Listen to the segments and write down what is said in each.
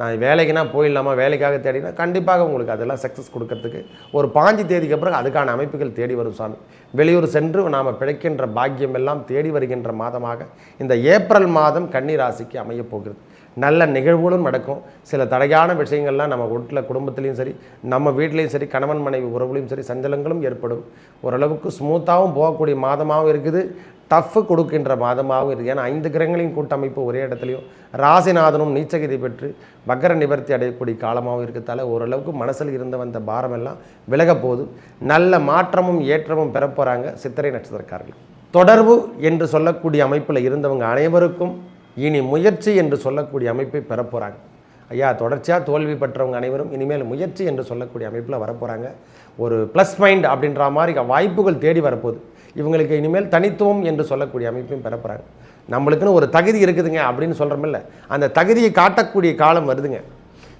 நான் வேலைக்குனா போயிடலாமா? வேலைக்காக தேடினா கண்டிப்பாக உங்களுக்கு அதெல்லாம் சக்ஸஸ் கொடுக்கறதுக்கு ஒரு பாஞ்சு தேதிக்கு அப்புறம் அதுக்கான அமைப்புகள் தேடி வரும் சாமி. வெளியூர் சென்று நாம் பிழைக்கின்ற பாக்கியம் எல்லாம் தேடி வருகின்ற மாதமாக இந்த ஏப்ரல் மாதம் கன்னி ராசிக்கு அமையப் போகிறது. நல்ல நிகழ்வுகளும் நடக்கும். சில தடையான விஷயங்கள்லாம் நம்ம வீட்டில் குடும்பத்துலேயும் சரி நம்ம வீட்லேயும் சரி கணவன் மனைவி உறவுலையும் சரி சஞ்சலங்களும் ஏற்படும். ஓரளவுக்கு ஸ்மூத்தாகவும் போகக்கூடிய மாதமாகவும் இருக்குது. டஃப் கொடுக்கின்ற மாதமாகவும் இருக்குது. ஏன்னா ஐந்து கிரகங்களின் கூட்டமைப்பு ஒரே இடத்துலையும். ராசிநாதனும் நீச்சகதி பெற்று வக்கர நிவர்த்தி அடையக்கூடிய காலமாகவும் இருக்கிறதால ஓரளவுக்கு மனசில் இருந்து வந்த பாரமெல்லாம் விலக போகுது. நல்ல மாற்றமும் ஏற்றமும் பெறப்போகிறாங்க சித்திரை நட்சத்திரக்காரர்கள். தொடர்பு என்று சொல்லக்கூடிய அமைப்பில் இருந்தவங்க அனைவருக்கும் இனி முயற்சி என்று சொல்லக்கூடிய அமைப்பை பெறப்போகிறாங்க ஐயா தொடர்ச்சியாக தோல்வி பெற்றவங்க அனைவரும் இனிமேல் முயற்சி என்று சொல்லக்கூடிய அமைப்பில் வரப்போகிறாங்க ஒரு ப்ளஸ் மைண்ட் அப்படின்ற மாதிரி வாய்ப்புகள் தேடி வரப்போகுது. இவங்களுக்கு இனிமேல் தனித்துவம் என்று சொல்லக்கூடிய அமைப்பையும் பெறப்போகிறாங்க நம்மளுக்குன்னு ஒரு தகுதி இருக்குதுங்க அப்படின்னு சொல்கிறோமில்ல அந்த தகுதியை காட்டக்கூடிய காலம் வருதுங்க.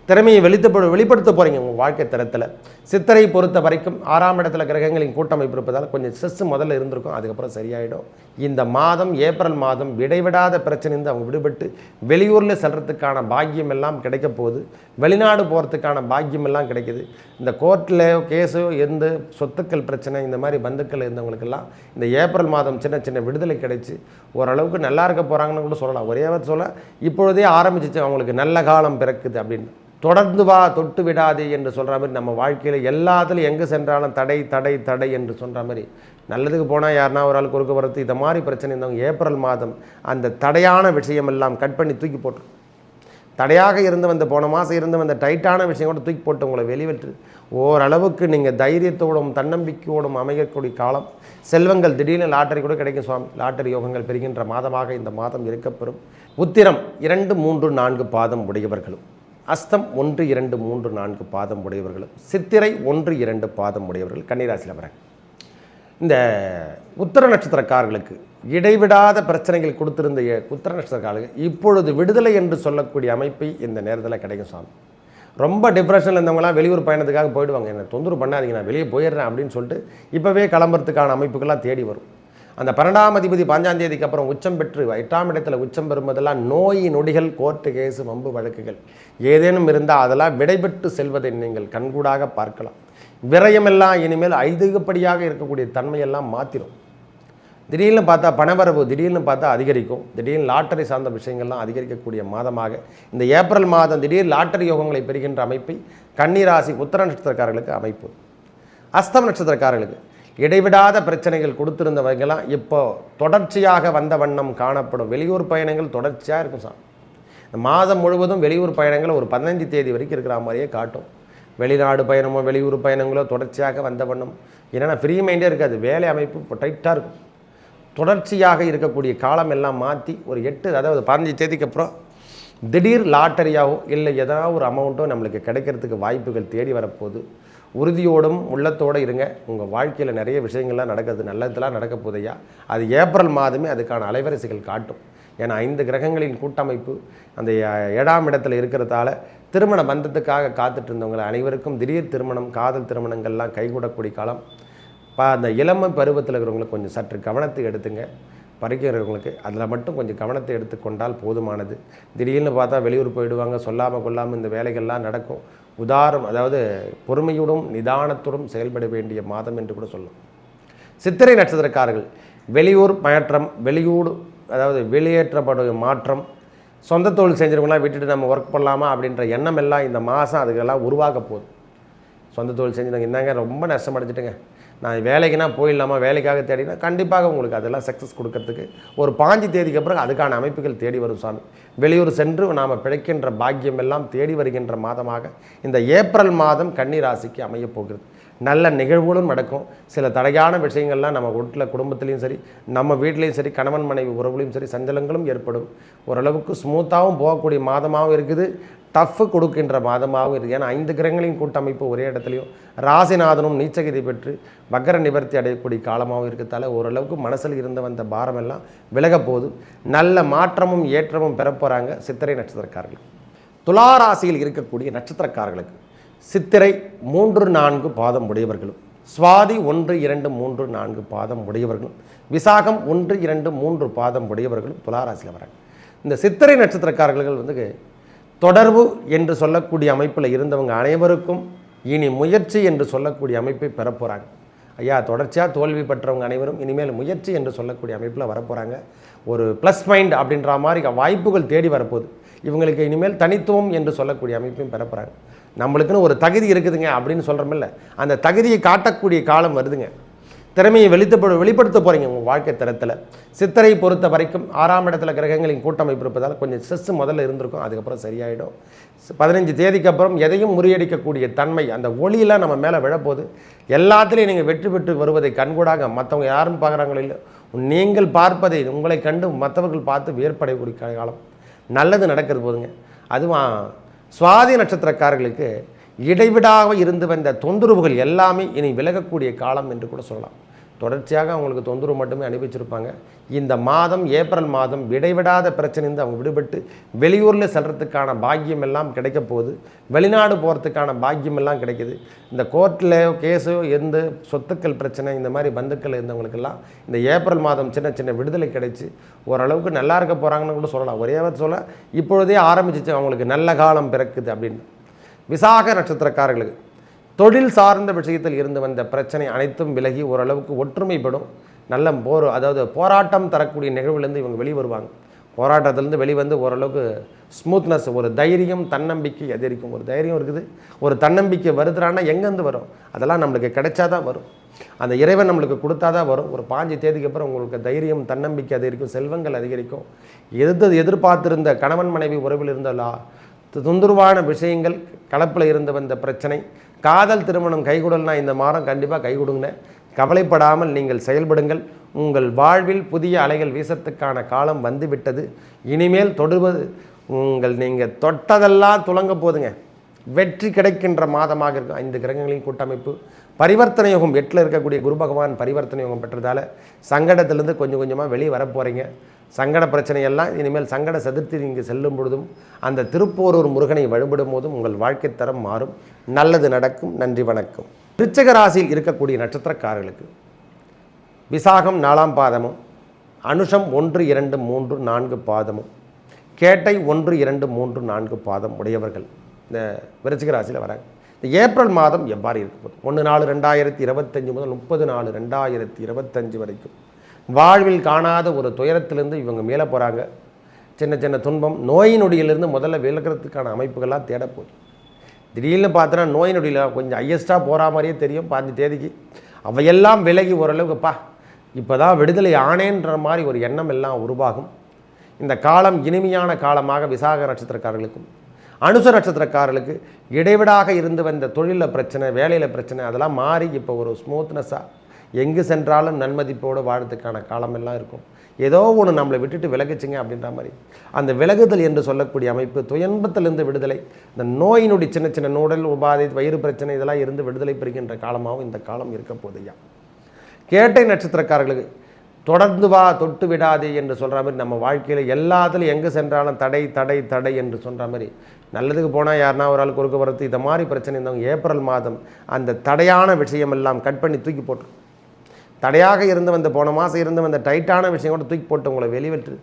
திறமையை வெளித்தப்படு வெளிப்படுத்த போகிறீங்க உங்கள் வாழ்க்கை தரத்தில். சித்தரை பொறுத்த வரைக்கும் ஆறாம் இடத்துல கிரகங்களின் கூட்டமைப்பு இருப்பதால் கொஞ்சம் ஸ்ட்ரெஸ் முதல்ல இருந்திருக்கும் அதுக்கப்புறம் சரியாயிடும். இந்த மாதம் ஏப்ரல் மாதம் விடைவிடாத பிரச்சனைந்து அவங்க விடுபட்டு வெளியூரில் செல்கிறதுக்கான பாக்கியம் எல்லாம் கிடைக்க போகுது. வெளிநாடு போகிறதுக்கான பாக்கியம் எல்லாம் கிடைக்குது. இந்த கோர்ட்டில் கேஸோ எந்த சொத்துக்கள் பிரச்சனை இந்த மாதிரி பந்துக்கள் இருந்தவங்களுக்கெல்லாம் இந்த ஏப்ரல் மாதம் சின்ன சின்ன விடுதலை கிடைச்சி ஓரளவுக்கு நல்லா இருக்க போகிறாங்கன்னு கூட சொல்லலாம். ஒரே சொல்ல இப்பொழுதே ஆரம்பிச்சிச்சு அவங்களுக்கு நல்ல காலம் பிறக்குது அப்படின்னு. தொடர்ந்து வா தொட்டு விடாதே என்று சொல்கிற மாதிரி நம்ம வாழ்க்கையில் எல்லாத்துலையும் எங்கே சென்றாலும் தடை தடை தடை என்று சொல்கிற மாதிரி. நல்லதுக்கு போனால் யாருனா ஒரு ஆள் குறுக்க வரது இந்த மாதிரி பிரச்சனை இருந்தவங்க ஏப்ரல் மாதம் அந்த தடையான விஷயமெல்லாம் கட் பண்ணி தூக்கி போட்டு. தடையாக இருந்து வந்த போன மாதம் இருந்து வந்த டைட்டான விஷயம் கூட தூக்கி போட்டு உங்களை வெளிவிட்டு ஓரளவுக்கு நீங்கள் தைரியத்தோடும் தன்னம்பிக்கையோடும் அமையக்கூடிய காலம். செல்வங்கள் திடீர்னு லாட்டரி கூட கிடைக்கும் சுவாமி. லாட்டரி யோகங்கள் பெறுகின்ற மாதமாக இந்த மாதம் இருக்கப்பெறும். உத்திரம் இரண்டு மூன்று நான்கு பாதம் உடையவர்களும். அஸ்தம் ஒன்று இரண்டு மூன்று நான்கு பாதம் உடையவர்களும் சித்திரை ஒன்று இரண்டு பாதம் உடையவர்கள் கன்னிராசியில் வராங்க இந்த உத்தர நட்சத்திரக்காரர்களுக்கு இடைவிடாத பிரச்சனைகள் கொடுத்திருந்த உத்தர நட்சத்திரக்காரர்களுக்கு இப்பொழுது விடுதலை என்று சொல்லக்கூடிய அமைப்பை இந்த நேரத்தில் கிடைக்கும் சாமி. ரொம்ப டிப்ரெஷனில் இருந்தவங்களாம் வெளியூர் பயணத்துக்காக போயிடுவாங்க. என்னை தொந்தரவு பண்ணாதீங்க நான் வெளியே போயிடுறேன் அப்படின்னு சொல்லிட்டு இப்போவே கிளம்புறதுக்கான அமைப்புகள்லாம் தேடி வரும். அந்த பன்னெண்டாம் அதிபதி பாஞ்சாம் தேதிக்கு அப்புறம் உச்சம் பெற்று எட்டாம் இடத்துல உச்சம் பெறும்போதெல்லாம் நோய் நொடிகள் கோர்ட்டு கேஸு வம்பு வழக்குகள் ஏதேனும் இருந்தால் அதெல்லாம் விடைபெற்று செல்வதை நீங்கள் கண்கூடாக பார்க்கலாம். விரயமெல்லாம் இனிமேல் ஐதுகப்படியாக இருக்கக்கூடிய தன்மையெல்லாம் மாற்றிடும் திடீர்னு பார்த்தா பணவரவு திடீர்னு பார்த்தா அதிகரிக்கும். திடீர்னு லாட்டரி சார்ந்த விஷயங்கள்லாம் அதிகரிக்கக்கூடிய மாதமாக. இந்த ஏப்ரல் மாதம் திடீர் லாட்டரி யோகங்களை பெறுகின்ற அமைப்பை கன்னிராசி உத்தர நட்சத்திரக்காரர்களுக்கு அமைப்பு. அஸ்தம் நட்சத்திரக்காரர்களுக்கு. இடைவிடாத பிரச்சனைகள் கொடுத்துருந்தவங்கெல்லாம் இப்போ தொடர்ச்சியாக வந்த வண்ணம் காணப்படும். வெளியூர் பயணங்கள் தொடர்ச்சியாக இருக்கும் சார். இந்த மாதம் முழுவதும் வெளியூர் பயணங்கள் ஒரு பதினஞ்சு தேதி வரைக்கும் இருக்கிற மாதிரியே காட்டும். வெளிநாடு பயணமோ வெளியூர் பயணங்களோ தொடர்ச்சியாக வந்த வண்ணம். என்னென்னா ஃப்ரீ மைண்டே இருக்காது. வேலை அமைப்பு டைட்டாக இருக்கும். தொடர்ச்சியாக இருக்கக்கூடிய காலம் எல்லாம் மாற்றி ஒரு எட்டு அதாவது பதினஞ்சு தேதிக்கு அப்புறம் திடீர் லாட்டரியாவோ இல்லை ஏதாவது ஒரு அமௌண்ட்டோ நம்மளுக்கு கிடைக்கிறதுக்கு வாய்ப்புகள் தேடி வரப்போகுது. உறுதியோடும் உள்ளத்தோடு இருங்க. உங்கள் வாழ்க்கையில் நிறைய விஷயங்கள்லாம் நடக்குது. நல்லதெல்லாம் நடக்க போதையா அது ஏப்ரல் மாதமே அதுக்கான அலைவரிசைகள் காட்டும். ஏன்னா ஐந்து கிரகங்களின் கூட்டமைப்பு அந்த ஏழாம் இடத்துல இருக்கிறதால திருமண பந்தத்துக்காக காத்துட்டு இருந்தவங்களை அனைவருக்கும் திடீர் திருமணம் காதல் திருமணங்கள்லாம் கைகூடக்கூடிய காலம். பா அந்த இளமை பருவத்தில் இருக்கிறவங்களுக்கு கொஞ்சம் சற்று கவனத்தை எடுத்துங்க. பறிக்கிறவங்களுக்கு அதில் மட்டும் கொஞ்சம் கவனத்தை எடுத்துக்கொண்டால் போதுமானது. திடீர்னு பார்த்தா வெளியூர் போயிடுவாங்க. சொல்லாமல் கொள்ளாமல் இந்த வேலைகள்லாம் நடக்கும். உதாரம் அதாவது பொறுமையோடும் நிதானத்துடன் செயல்பட வேண்டிய மாதம் என்று கூட சொல்லலாம். சித்திரை நட்சத்திரக்காரர்கள் வெளியூர் மாற்றம் வெளியூர் அதாவது வெளியேற்றப்படும் மாற்றம் சொந்த தொழில் செஞ்சவங்களாம் விட்டுட்டு நம்ம ஒர்க் பண்ணலாமா அப்படின்ற எண்ணம் எல்லாம் இந்த மாதம் அதுக்கெல்லாம் உருவாக போகுது. சொந்த தொழில் செஞ்சுட்டாங்க இந்தாங்க ரொம்ப நஷ்டம் அடைஞ்சிட்டுங்க. நான் வேலைக்குனா போயிடலாமா வேலைக்காக தேடினா கண்டிப்பாக உங்களுக்கு அதெல்லாம் சக்ஸஸ் கொடுக்கறதுக்கு ஒரு பாஞ்சு தேதிக்கு அப்புறம் அதுக்கான அமைப்புகள் தேடி வரும் சாமி. வெளியூர் சென்று நாம் பிழைக்கின்ற பாக்கியம் எல்லாம் தேடி வருகின்ற மாதமாக இந்த ஏப்ரல் மாதம் கன்னி ராசிக்கு அமையப் போகிறது. நல்ல நிகழ்வுகளும் நடக்கும். சில தடையான விஷயங்கள்லாம் நம்ம வீட்டில் குடும்பத்துலேயும் சரி நம்ம வீட்லேயும் சரி கணவன் மனைவி உறவுலையும் சரி சஞ்சலங்களும் ஏற்படும். ஓரளவுக்கு ஸ்மூத்தாகவும் போகக்கூடிய மாதமாகவும் இருக்குது. டஃப்பு கொடுக்கின்ற மாதமாகவும் இருக்குது. ஏன்னா ஐந்து கிரகங்களின் கூட்டமைப்பு ஒரே இடத்துலையும். ராசிநாதனும் நீச்சகதி பெற்று வக்கர நிவர்த்தி அடையக்கூடிய காலமாகவும் இருக்கிறதால ஓரளவுக்கு மனசில் இருந்து வந்த பாரமெல்லாம் விலக போகுது. நல்ல மாற்றமும் ஏற்றமும் பெறப்போகிறாங்க சித்திரை நட்சத்திரக்காரர்கள். துளாராசியில் இருக்கக்கூடிய நட்சத்திரக்காரர்களுக்கு. சித்திரை மூன்று நான்கு பாதம் உடையவர்களும் சுவாதி ஒன்று இரண்டு மூன்று நான்கு பாதம் உடையவர்களும் விசாகம் ஒன்று இரண்டு மூன்று பாதம் உடையவர்களும் துளாராசியில் வராங்க. இந்த சித்திரை நட்சத்திரக்காரர்கள் வந்து தொடர்பு என்று சொல்லக்கூடிய அமைப்பில் இருந்தவங்க அனைவருக்கும் இனி முயற்சி என்று சொல்லக்கூடிய அமைப்பை பெறப்போகிறாங்க ஐயா தொடர்ச்சியாக தோல்வி பெற்றவங்க அனைவரும் இனிமேல் முயற்சி என்று சொல்லக்கூடிய அமைப்பில் வரப்போகிறாங்க ஒரு ப்ளஸ் மைண்ட் அப்படின்ற மாதிரி வாய்ப்புகள் தேடி வரப்போகுது. இவங்களுக்கு இனிமேல் தனித்துவம் என்று சொல்லக்கூடிய அமைப்பையும் பெறப்போகிறாங்க நம்மளுக்குன்னு ஒரு தகுதி இருக்குதுங்க அப்படின்னு சொல்கிறோமில்ல அந்த தகுதியை காட்டக்கூடிய காலம் வருதுங்க. திறமையை வெளித்தப்படு வெளிப்படுத்த போகிறீங்க உங்கள் வாழ்க்கை தரத்தில். சித்தரை பொறுத்த வரைக்கும் ஆறாம் இடத்துல கிரகங்களின் கூட்டமைப்பு இருப்பதால் கொஞ்சம் ஸ்ட்ரெஸ் முதல்ல இருந்திருக்கும் அதுக்கப்புறம் சரியாயிடும். பதினஞ்சு தேதிக்கு அப்புறம் எதையும் முறியடிக்கக்கூடிய தன்மை அந்த ஒளியெல்லாம் நம்ம மேலே விழப்போகுது. எல்லாத்துலேயும் நீங்கள் வெற்றி பெற்று வருவதை கண்கூடாக மற்றவங்க யாரும் பார்க்குறாங்களோ இல்லை நீங்கள் பார்ப்பதை உங்களை கண்டு மற்றவர்கள் பார்த்து வியற்படையக்கூடிய காலம். நல்லது நடக்கிறது போதுங்க. அதுவும் சுவாதி நட்சத்திரக்காரர்களுக்கு இடைவிடாக இருந்து வந்த தொந்தரவுகள் எல்லாமே இனி விலகக்கூடிய காலம் என்று கூட சொல்லலாம். தொடர்ச்சியாக அவங்களுக்கு தொந்தரவு மட்டுமே அனுப்பிச்சிருப்பாங்க இந்த மாதம் ஏப்ரல் மாதம் இடைவிடாத பிரச்சனைந்து அவங்க விடுபட்டு வெளியூரில் செல்கிறதுக்கான பாக்கியம் எல்லாம் கிடைக்க போகுது. வெளிநாடு போகிறதுக்கான பாக்கியம் எல்லாம் கிடைக்குது. இந்த கோர்ட்டில் கேஸோ எந்த சொத்துக்கள் பிரச்சனை இந்த மாதிரி பந்துக்கள் இருந்தவங்களுக்கெல்லாம் இந்த ஏப்ரல் மாதம் சின்ன சின்ன விடுதலை கிடைச்சி ஓரளவுக்கு நல்லா இருக்க போகிறாங்கன்னு கூட சொல்லலாம். ஒரே வார்த்தை சொல்ல இப்பொழுதே ஆரம்பிச்சிச்சு அவங்களுக்கு நல்ல காலம் பிறக்குது அப்படின்னு. விசாக நட்சத்திரக்காரர்களுக்கு தொழில் சார்ந்த விஷயத்தில் இருந்து வந்த பிரச்சனை அனைத்தும் விலகி ஓரளவுக்கு ஒற்றுமைப்படும். நல்ல போர் அதாவது போராட்டம் தரக்கூடிய நிகழ்வுலேருந்து இவங்க வெளியே வருவாங்க. போராட்டத்திலேருந்து வெளிவந்து ஓரளவுக்கு ஸ்மூத்னஸ் ஒரு தைரியம் தன்னம்பிக்கை அதிகரிக்கும். ஒரு தைரியம் இருக்குது ஒரு தன்னம்பிக்கை வருதுறான்னா எங்கேருந்து வரும்? அதெல்லாம் நம்மளுக்கு கிடைச்சா தான் வரும். அந்த இறைவன் நம்மளுக்கு கொடுத்தா தான் வரும். ஒரு பாஞ்சு தேதிக்கு அப்புறம் உங்களுக்கு தைரியம் தன்னம்பிக்கை அதிகரிக்கும் செல்வங்கள் அதிகரிக்கும். எதிர்த்து எதிர்பார்த்திருந்த கணவன் மனைவி உறவில் இருந்தலா தொந்தரவான விஷயங்கள் கலப்பில் இருந்து வந்த பிரச்சனை. காதல் திருமணம் கைகூடல்னா இந்த மாதம் கண்டிப்பாக கை கவலைப்படாமல் நீங்கள் செயல்படுங்கள். உங்கள் வாழ்வில் புதிய அலைகள் வீசத்துக்கான காலம் வந்துவிட்டது. இனிமேல் தொடுவது உங்கள் நீங்கள் தொட்டதெல்லாம் துலங்க போதுங்க. வெற்றி கிடைக்கின்ற மாதமாக இருக்கும் ஐந்து கிரகங்களின் கூட்டமைப்பு. பரிவர்த்தனை யோகம் எட்டில் இருக்கக்கூடிய குரு பகவான் பரிவர்த்தனை யோகம் பெற்றதால் சங்கடத்திலேருந்து கொஞ்சம் கொஞ்சமாக வெளியே வரப்போகிறீங்க சங்கட பிரச்சனையெல்லாம் இனிமேல் சங்கட சதுர்த்தி நீங்கள் செல்லும் பொழுதும் அந்த திருப்போரூர் முருகனை வழிபடும் போதும் உங்கள் வாழ்க்கை தரம் மாறும். நல்லது நடக்கும். நன்றி வணக்கம். விருச்சக ராசியில் இருக்கக்கூடிய நட்சத்திரக்காரர்களுக்கு விசாகம் நாலாம் பாதமும் அனுஷம் ஒன்று இரண்டு மூன்று நான்கு பாதமும் கேட்டை ஒன்று இரண்டு மூன்று நான்கு பாதம் உடையவர்கள் இந்த விருச்சிக ராசியில் வராங்க. இந்த ஏப்ரல் மாதம் எவ்வாறு இருக்க போகுது? ஒன்று நாலு ரெண்டாயிரத்தி இருபத்தஞ்சு முதல் முப்பது நாலு ரெண்டாயிரத்தி இருபத்தஞ்சு வரைக்கும். வாழ்வில் காணாத ஒரு துயரத்திலிருந்து இவங்க மேலே போகிறாங்க சின்ன சின்ன துன்பம் நோய் முதல்ல விலகிறதுக்கான அமைப்புகள்லாம் தேட திடீர்னு பார்த்தோன்னா நோய் நொடியில் கொஞ்சம் ஹையஸ்ட்டாக போகிற மாதிரியே தெரியும் பாஞ்சு தேதிக்கு. அவையெல்லாம் விலகி ஓரளவுக்குப்பா இப்போ தான் விடுதலை ஆனேன்ற மாதிரி ஒரு எண்ணம் எல்லாம் உருவாகும். இந்த காலம் இனிமையான காலமாக விசாக நட்சத்திரக்காரர்களுக்கும் அனுச நட்சத்திரக்காரர்களுக்கு இடைவிடாக இருந்து வந்த தொழிலில் பிரச்சனை வேலையில் பிரச்சனை அதெல்லாம் மாறி இப்போ ஒரு ஸ்மூத்னஸாக எங்கு சென்றாலும் நன்மதிப்போடு வாழ்றதுக்கான காலமெல்லாம் இருக்கும். ஏதோ ஒன்று நம்மளை விட்டுட்டு விலகுச்சிங்க அப்படின்ற மாதிரி. அந்த விலகுதல் என்று சொல்லக்கூடிய அமைப்பு துயன்பத்திலிருந்து விடுதலை இந்த நோயினுடைய சின்ன சின்ன நூடல் உபாதை வயிறு பிரச்சனை இதெல்லாம் இருந்து விடுதலை பெறுகின்ற காலமாகவும் இந்த காலம் இருக்க போதையா கேட்டை நட்சத்திரக்காரர்களுக்கு தொடர்ந்து வா தொட்டு விடாதே என்று சொல்கிற மாதிரி நம்ம வாழ்க்கையில் எல்லாத்துலையும் எங்கே சென்றாலும் தடை தடை தடை என்று சொல்கிற மாதிரி. நல்லதுக்கு போனால் யாருனா ஒரு ஆள் குறுக்க வரது இந்த மாதிரி பிரச்சனை இருந்தவங்க ஏப்ரல் மாதம் அந்த தடையான விஷயமெல்லாம் கட் பண்ணி தூக்கி போட்டு தடையாக இருந்து வந்த போன மாதம் இருந்து வந்த டைட்டான விஷயம் கூட தூக்கி போட்டு உங்களை வெளிவெற்று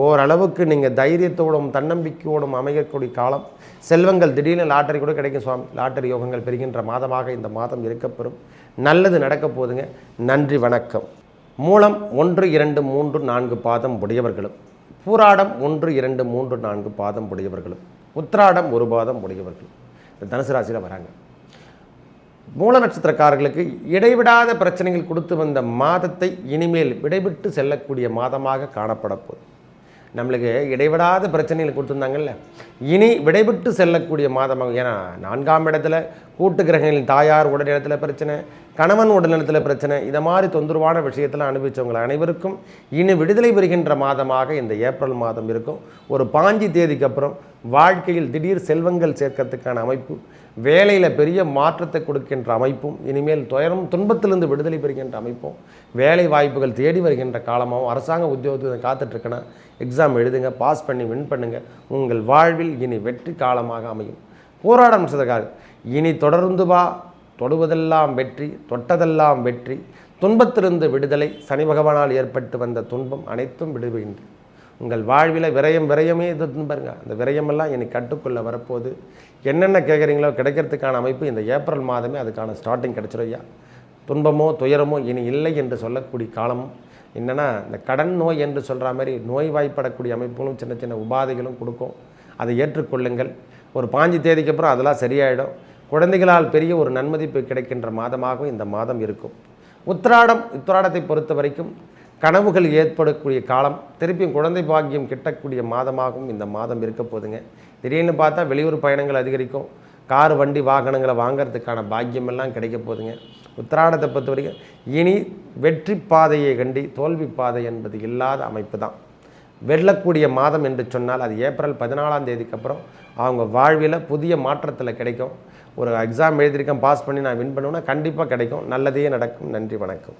ஓரளவுக்கு நீங்கள் தைரியத்தோடும் தன்னம்பிக்கையோடும் அமையக்கூடிய காலம். செல்வங்கள் திடீர்னு லாட்டரி கூட கிடைக்கும் சுவாமி. லாட்டரி யோகங்கள் பெறுகின்ற மாதமாக இந்த மாதம் இருக்கப்பெறும். நல்லது நடக்கப் போகுதுங்க நன்றி வணக்கம். மூலம் ஒன்று இரண்டு மூன்று நான்கு பாதம் உடையவர்களும். பூராடம் ஒன்று இரண்டு மூன்று நான்கு பாதம் உடையவர்களும். உத்திராடம் ஒரு பாதம் உடையவர்களும். இந்த தனுசு ராசியில் வராங்க. மூல நட்சத்திரக்காரர்களுக்கு இடைவிடாத பிரச்சனைகள் கொடுத்து வந்த மாதத்தை இனிமேல் விடைவிட்டு செல்லக்கூடிய மாதமாக காணப்பட போகுது. நம்மளுக்கு இடைவிடாத பிரச்சனைகள் கொடுத்துருந்தாங்கல்ல. இனி விடைவிட்டு செல்லக்கூடிய மாதமாக ஏன்னா நான்காம் இடத்துல கூட்டு கிரகங்களின் தாயார் உடல்நலத்தில் பிரச்சனை கணவன் உடல்நலத்தில் பிரச்சனை இதை மாதிரி தொந்தரவான விஷயத்தில் அனுபவித்தவங்க அனைவருக்கும் இனி விடுதலை பெறுகின்ற மாதமாக இந்த ஏப்ரல் மாதம் இருக்கும். ஒரு பாஞ்சி தேதிக்கு அப்புறம் வாழ்க்கையில் திடீர் செல்வங்கள் சேர்க்கறதுக்கான அமைப்பு வேலையில் பெரிய மாற்றத்தை கொடுக்கின்ற அமைப்பும் இனிமேல் துயரம் துன்பத்திலிருந்து விடுதலை பெறுகின்ற அமைப்பும் வேலை வாய்ப்புகள் தேடி வருகின்ற காலமாகவும் அரசாங்க உத்தியோகத்தை காத்துட்ருக்கேன்னா எக்ஸாம் எழுதுங்க பாஸ் பண்ணி வின் பண்ணுங்கள் உங்கள் வாழ்வில் இனி வெற்றி காலமாக அமையும். போராடம் செய்தக்காக இனி தொடர்ந்து வா. தொடுவதெல்லாம் வெற்றி தொட்டதெல்லாம் வெற்றி. துன்பத்திலிருந்து விடுதலை சனி பகவானால் ஏற்பட்டு வந்த துன்பம் அனைத்தும் விடுகின்றது உங்கள் வாழ்வில் விரயம் விரயமே இது பாருங்க. அந்த விரயமெல்லாம் இனி கட்டுக்குள்ளே வரப்போகுது. என்னென்ன கேட்குறீங்களோ கிடைக்கிறதுக்கான அமைப்பு இந்த ஏப்ரல் மாதமே அதுக்கான ஸ்டார்டிங் கிடச்சிரும் ஐயா. துன்பமோ துயரமோ இனி இல்லை என்று சொல்லக்கூடிய காலமும் என்னென்னா இந்த கடன் நோய் என்று சொல்கிற மாதிரி நோய் வாய்ப்படக்கூடிய அமைப்புகளும் சின்ன சின்ன உபாதைகளும் கொடுக்கும். அதை ஏற்றுக்கொள்ளுங்கள். ஒரு பாஞ்சு தேதிக்கு அப்புறம் அதெல்லாம் சரியாயிடும். குழந்தைகளால் பெரிய ஒரு நன்மதிப்பு கிடைக்கின்ற மாதமாகவும் இந்த மாதம் இருக்கும். உத்திராடம் உத்திராடத்தை பொறுத்த வரைக்கும் கனவுகள் ஏற்படக்கூடிய காலம் திருப்பியும் குழந்தை பாக்கியம் கிட்டக்கூடிய மாதமாகவும் இந்த மாதம் இருக்க போதுங்க. திடீர்னு பார்த்தா வெளியூர் பயணங்கள் அதிகரிக்கும். கார் வண்டி வாகனங்களை வாங்கிறதுக்கான பாக்கியமெல்லாம் கிடைக்க போதுங்க. உத்திராடத்தை பொறுத்த வரைக்கும் இனி வெற்றி பாதையை கண்டி தோல்வி பாதை என்பது இல்லாத அமைப்பு தான். வெல்லக்கூடிய மாதம் என்று சொன்னால் அது ஏப்ரல் பதினாலாம் தேதிக்கு அப்புறம் அவங்க வாழ்வில் புதிய மாற்றத்தில் கிடைக்கும். ஒரு எக்ஸாம் எழுதியிருக்கேன் பாஸ் பண்ணி நான் வின் பண்ணுவேன்னா கண்டிப்பாக கிடைக்கும். நல்லதே நடக்கும். நன்றி வணக்கம்.